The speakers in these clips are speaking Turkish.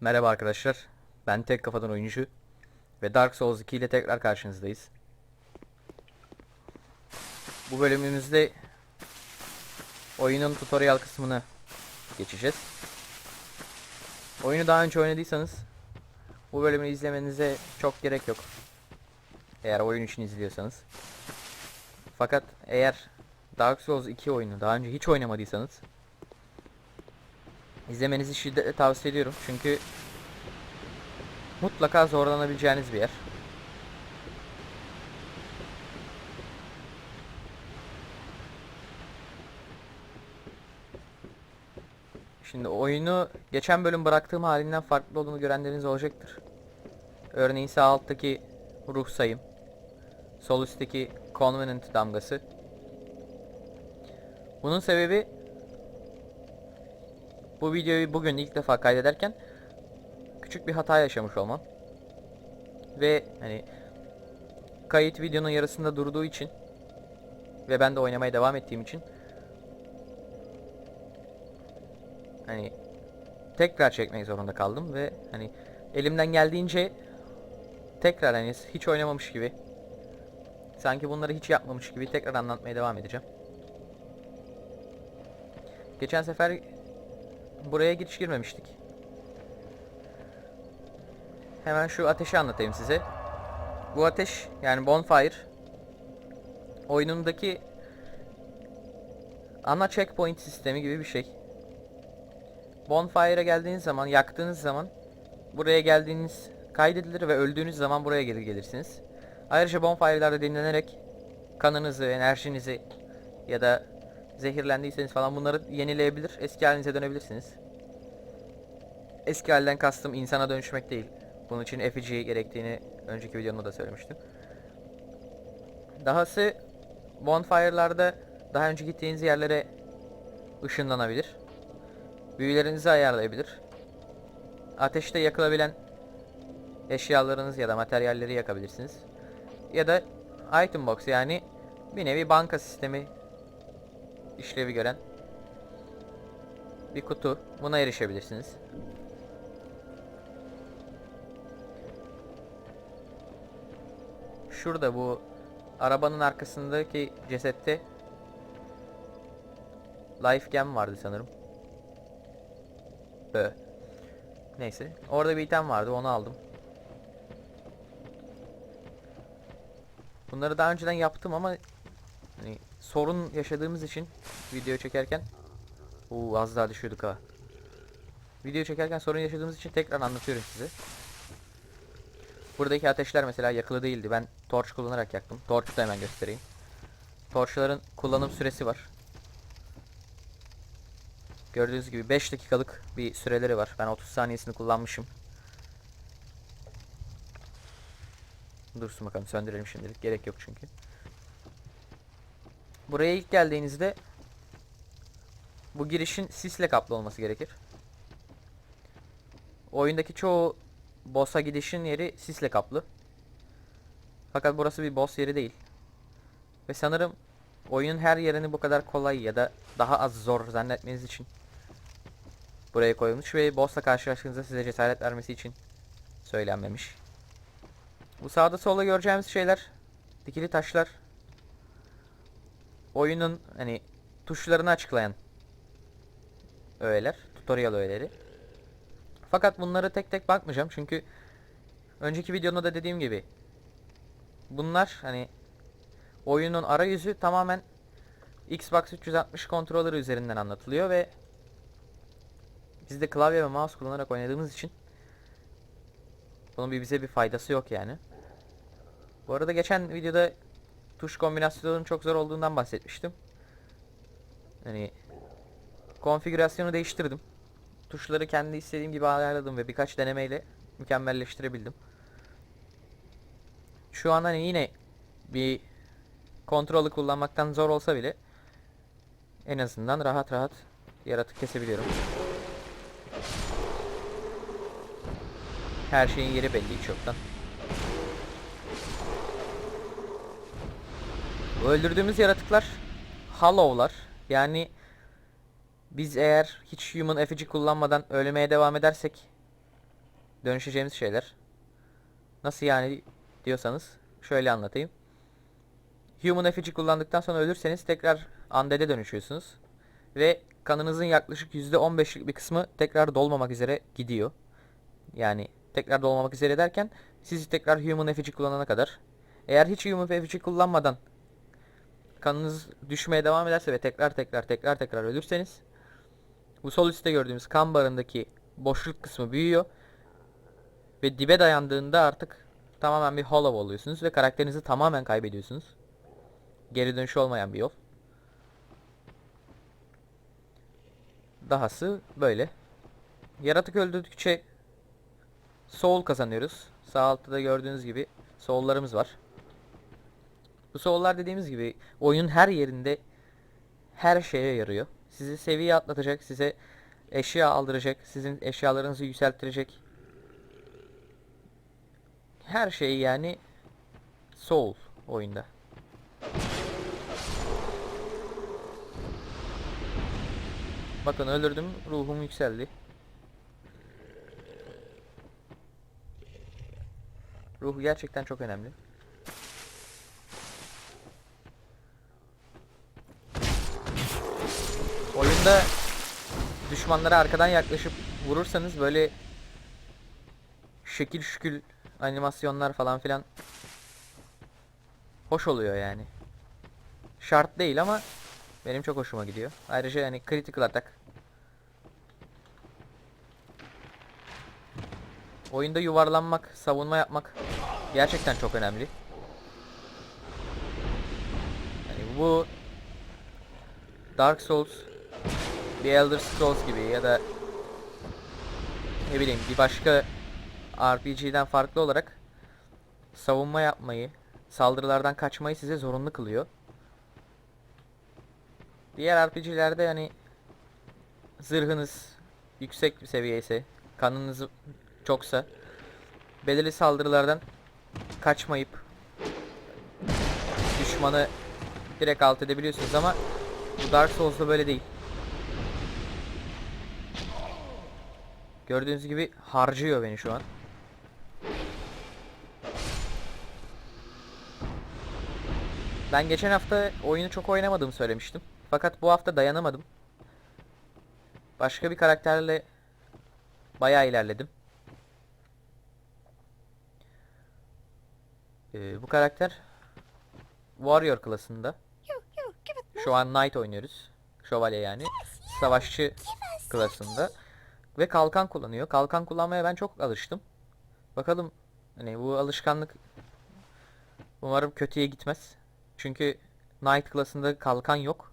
Merhaba arkadaşlar. Ben Tek Kafadan Oyuncu ve Dark Souls 2 ile tekrar karşınızdayız. Bu bölümümüzde oyunun tutorial kısmını geçeceğiz. Oyunu daha önce oynadıysanız bu bölümü izlemenize çok gerek yok. Eğer oyun için izliyorsanız. Fakat eğer Dark Souls 2 oyunu daha önce hiç oynamadıysanız İzlemenizi şiddetle tavsiye ediyorum. Çünkü mutlaka zorlanabileceğiniz bir yer. Şimdi oyunu geçen bölüm bıraktığım halinden farklı olduğunu görenleriniz olacaktır. Örneğin sağ alttaki ruh sayım, sol üstteki Covenant damgası. Bunun sebebi bu videoyu bugün ilk defa kaydederken küçük bir hata yaşamış olmam. Ve hani kayıt videonun yarısında durduğu için ve ben de oynamaya devam ettiğim için hani tekrar çekmek zorunda kaldım ve hani elimden geldiğince tekrar hani hiç oynamamış gibi sanki bunları hiç yapmamış gibi tekrar anlatmaya devam edeceğim. Geçen sefer buraya giriş girmemiştik. Hemen şu ateşi anlatayım size. Bu ateş yani bonfire oyunundaki ana checkpoint sistemi gibi bir şey. Bonfire'a geldiğiniz zaman, yaktığınız zaman buraya geldiğiniz kaydedilir ve öldüğünüz zaman buraya geri gelirsiniz. Ayrıca bonfire'larda dinlenerek kanınızı, enerjinizi ya da zehirlendiyseniz falan bunları yenileyebilir, eski halinize dönebilirsiniz. Eski halden kastım insana dönüşmek değil. Bunun için effigy gerektiğini önceki videomda da söylemiştim. Dahası bonfire'larda daha önce gittiğiniz yerlere ışınlanabilir. Büyülerinizi ayarlayabilir. Ateşte yakılabilen eşyalarınız ya da materyalleri yakabilirsiniz. Ya da item box yani bir nevi banka sistemi işlevi gören bir kutu. Buna erişebilirsiniz. Şurada bu arabanın arkasındaki cesette life gem vardı sanırım. Bö. Neyse. Orada bir item vardı onu aldım. Bunları daha önceden yaptım ama hani sorun yaşadığımız için video çekerken Uuu az daha düşüyorduk ha. Video çekerken sorun yaşadığımız için tekrar anlatıyorum size. Buradaki ateşler mesela yakılı değildi. Ben torç kullanarak yaktım. Torçu da hemen göstereyim. Torçların kullanım süresi var. Gördüğünüz gibi 5 dakikalık bir süreleri var. Ben 30 saniyesini kullanmışım. Dursun bakalım söndürelim şimdilik. Gerek yok çünkü. Buraya ilk geldiğinizde bu girişin sisle kaplı olması gerekir. Oyundaki çoğu boss'a gidişin yeri sisle kaplı. Fakat burası bir boss yeri değil. Ve sanırım oyunun her yerini bu kadar kolay ya da daha az zor zannetmeniz için buraya koyulmuş ve boss'la karşılaştığınızda size cesaret vermesi için söylenmemiş. Bu sağda solda göreceğimiz şeyler dikili taşlar oyunun hani tuşlarını açıklayan öğeler, tutorial öğeleri. Fakat bunları tek tek bakmayacağım çünkü önceki videomda da dediğim gibi bunlar hani oyunun arayüzü tamamen Xbox 360 kontrolleri üzerinden anlatılıyor ve biz de klavye ve mouse kullanarak oynadığımız için bunun bir bize bir faydası yok yani. Bu arada geçen videoda tuş kombinasyonunun çok zor olduğundan bahsetmiştim. Hani konfigürasyonu değiştirdim. Tuşları kendi istediğim gibi ayarladım ve birkaç denemeyle mükemmelleştirebildim. Şu an hani yine bir kontrolü kullanmaktan zor olsa bile en azından rahat rahat yaratık kesebiliyorum. Her şeyin yeri belli hiç yoktan. Öldürdüğümüz yaratıklar Hollow'lar. Yani biz eğer hiç human effigy kullanmadan ölmeye devam edersek dönüşeceğimiz şeyler. Nasıl yani diyorsanız şöyle anlatayım. Human effigy kullandıktan sonra ölürseniz tekrar undead'e dönüşüyorsunuz. Ve kanınızın yaklaşık %15'lik bir kısmı tekrar dolmamak üzere gidiyor. Yani tekrar dolmamak üzere derken siz tekrar human effigy kullanana kadar. Eğer hiç human effigy kullanmadan kanınız düşmeye devam ederse ve tekrar tekrar tekrar tekrar ölürseniz bu sol üstte gördüğümüz kan barındaki boşluk kısmı büyüyor ve dibe dayandığında artık tamamen bir hollow oluyorsunuz ve karakterinizi tamamen kaybediyorsunuz. Geri dönüşü olmayan bir yol. Dahası böyle. Yaratık öldürdükçe soul kazanıyoruz. Sağ altta da gördüğünüz gibi soul'larımız var. Bu soul'lar dediğimiz gibi oyunun her yerinde her şeye yarıyor. Sizi seviye atlatacak, size eşya aldıracak, sizin eşyalarınızı yükselttirecek. Her şey yani soul oyunda. Bakın öldürdüm, ruhum yükseldi. Ruh gerçekten çok önemli. Oyunda düşmanlara arkadan yaklaşıp vurursanız böyle şekil şükül animasyonlar falan filan hoş oluyor yani. Şart değil ama benim çok hoşuma gidiyor. Ayrıca yani critical attack Oyunda yuvarlanmak, savunma yapmak gerçekten çok önemli. Yani bu Dark Souls, The Elder Scrolls gibi ya da ne bileyim bir başka RPG'den farklı olarak savunma yapmayı, saldırılardan kaçmayı size zorunlu kılıyor. Diğer RPG'lerde yani zırhınız yüksek bir seviye ise, kanınız çoksa belirli saldırılardan kaçmayıp düşmanı direkt alt edebiliyorsunuz ama bu Dark Souls'da böyle değil. Gördüğünüz gibi harcıyor beni şu an. Ben geçen hafta oyunu çok oynamadığımı söylemiştim. Fakat bu hafta dayanamadım. Başka bir karakterle bayağı ilerledim. Ee, bu karakter Warrior klasında. Şu an Knight oynuyoruz. Şövalye yani. Savaşçı klasında. Ve kalkan kullanıyor. Kalkan kullanmaya ben çok alıştım. Bakalım hani bu alışkanlık umarım kötüye gitmez. Çünkü Knight klasında kalkan yok.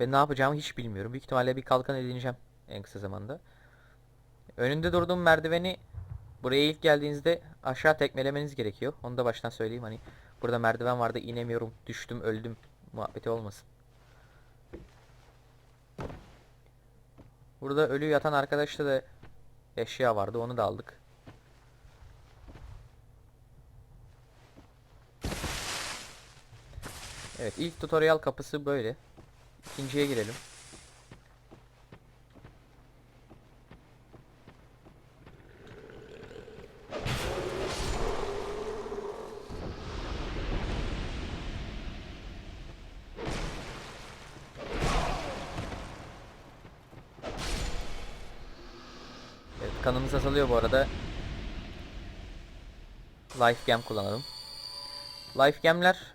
Ve ne yapacağımı hiç bilmiyorum. Büyük ihtimalle bir kalkan edineceğim en kısa zamanda. Önünde durduğum merdiveni buraya ilk geldiğinizde aşağı tekmelemeniz gerekiyor. Onu da baştan söyleyeyim hani burada merdiven vardı inemiyorum düştüm öldüm muhabbeti olmasın. Burada ölü yatan arkadaşta da eşya vardı onu da aldık. Evet ilk tutorial kapısı böyle. İkinciye girelim. Kanımız azalıyor bu arada. Life Gem kullanalım. Life Gem'ler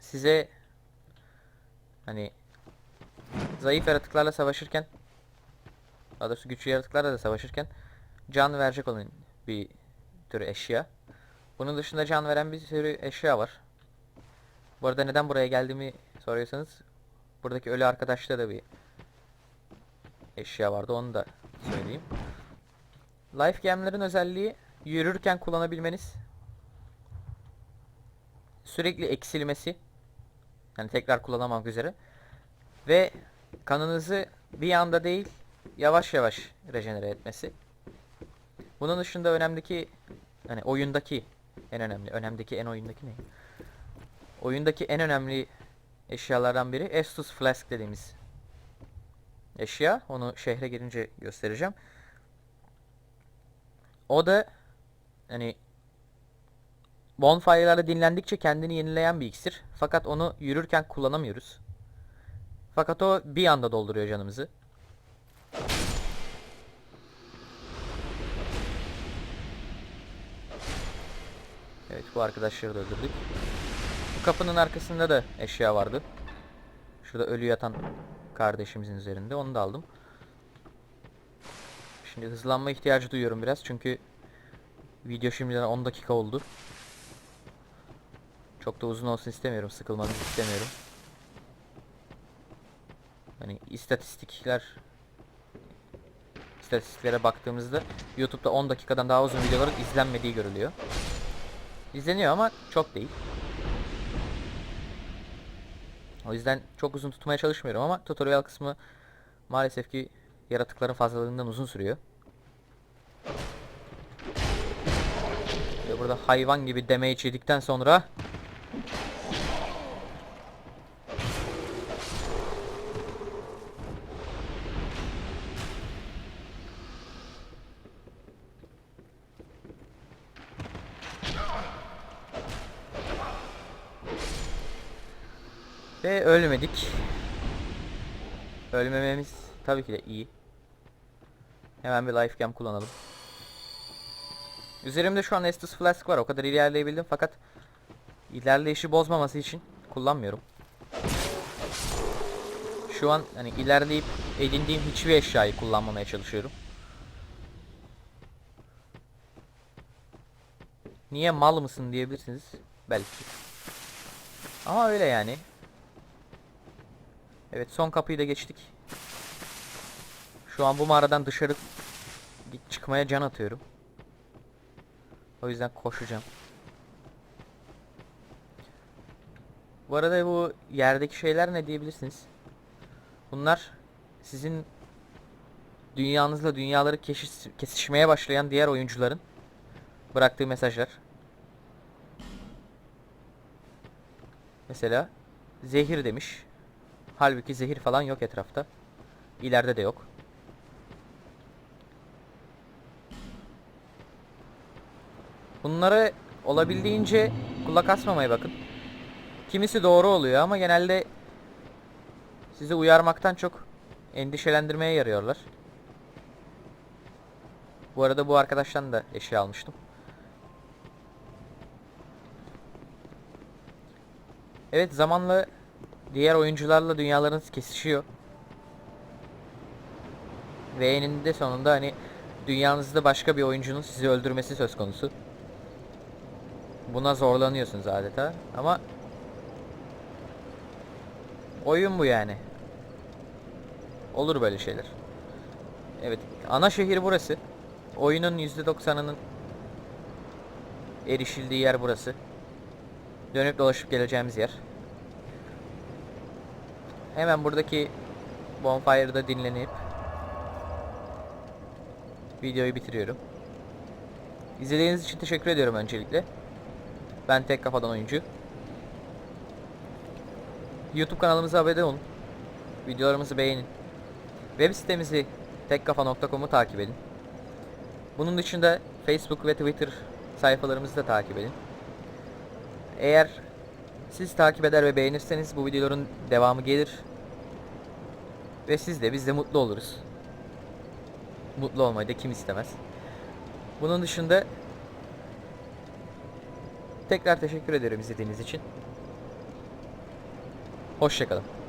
size hani zayıf yaratıklarla savaşırken daha doğrusu güçlü yaratıklarla da savaşırken can verecek olan bir tür eşya. Bunun dışında can veren bir sürü eşya var. Bu arada neden buraya geldiğimi soruyorsanız buradaki ölü arkadaşta da bir eşya vardı onu da söyleyeyim. Life gemlerin özelliği yürürken kullanabilmeniz. Sürekli eksilmesi. Yani tekrar kullanamamak üzere. Ve kanınızı bir anda değil yavaş yavaş rejenere etmesi. Bunun dışında önemdeki hani oyundaki en önemli önemdeki en oyundaki ne? Oyundaki en önemli eşyalardan biri Estus Flask dediğimiz eşya. Onu şehre girince göstereceğim. O da hani bonfire'larla dinlendikçe kendini yenileyen bir iksir. Fakat onu yürürken kullanamıyoruz. Fakat o bir anda dolduruyor canımızı. Evet bu arkadaşları da öldürdük. Bu kapının arkasında da eşya vardı. Şurada ölü yatan kardeşimizin üzerinde. Onu da aldım. Şimdi hızlanma ihtiyacı duyuyorum biraz çünkü video şimdiden 10 dakika oldu. Çok da uzun olsun istemiyorum. Sıkılmanızı istemiyorum. Hani istatistikler istatistiklere baktığımızda YouTube'da 10 dakikadan daha uzun videoların izlenmediği görülüyor. İzleniyor ama çok değil. O yüzden çok uzun tutmaya çalışmıyorum ama tutorial kısmı maalesef ki yaratıkların fazlalığından uzun sürüyor. Ve burada hayvan gibi damage yedikten sonra ölmedik. Ölmememiz tabii ki de iyi. Hemen bir life gem kullanalım. Üzerimde şu an Estus Flask var. O kadar ilerleyebildim fakat ilerleyişi bozmaması için kullanmıyorum. Şu an hani ilerleyip edindiğim hiçbir eşyayı kullanmamaya çalışıyorum. Niye mal mısın diyebilirsiniz. Belki. Ama öyle yani. Evet son kapıyı da geçtik. Şu an bu mağaradan dışarı çıkmaya can atıyorum. O yüzden koşacağım. Bu arada bu yerdeki şeyler ne diyebilirsiniz? Bunlar sizin dünyanızla dünyaları kesişmeye başlayan diğer oyuncuların bıraktığı mesajlar. Mesela zehir demiş. Halbuki zehir falan yok etrafta. İleride de yok. Bunları olabildiğince kulak asmamaya bakın. Kimisi doğru oluyor ama genelde sizi uyarmaktan çok endişelendirmeye yarıyorlar. Bu arada bu arkadaştan da eşya almıştım. Evet zamanla diğer oyuncularla dünyalarınız kesişiyor. Ve eninde sonunda hani dünyanızda başka bir oyuncunun sizi öldürmesi söz konusu. Buna zorlanıyorsunuz adeta ama oyun bu yani. Olur böyle şeyler. Evet, ana şehir burası. Oyunun %90'ının erişildiği yer burası. Dönüp dolaşıp geleceğimiz yer. Hemen buradaki bonfire'da dinlenip videoyu bitiriyorum. İzlediğiniz için teşekkür ediyorum öncelikle. Ben Tek Kafadan Oyuncu. YouTube kanalımıza abone olun. Videolarımızı beğenin. Web sitemizi tekkafa.com'u takip edin. Bunun dışında Facebook ve Twitter sayfalarımızı da takip edin. Eğer siz takip eder ve beğenirseniz bu videoların devamı gelir. Ve siz de biz de mutlu oluruz. Mutlu olmayı da kim istemez. Bunun dışında tekrar teşekkür ederim izlediğiniz için. Hoşçakalın.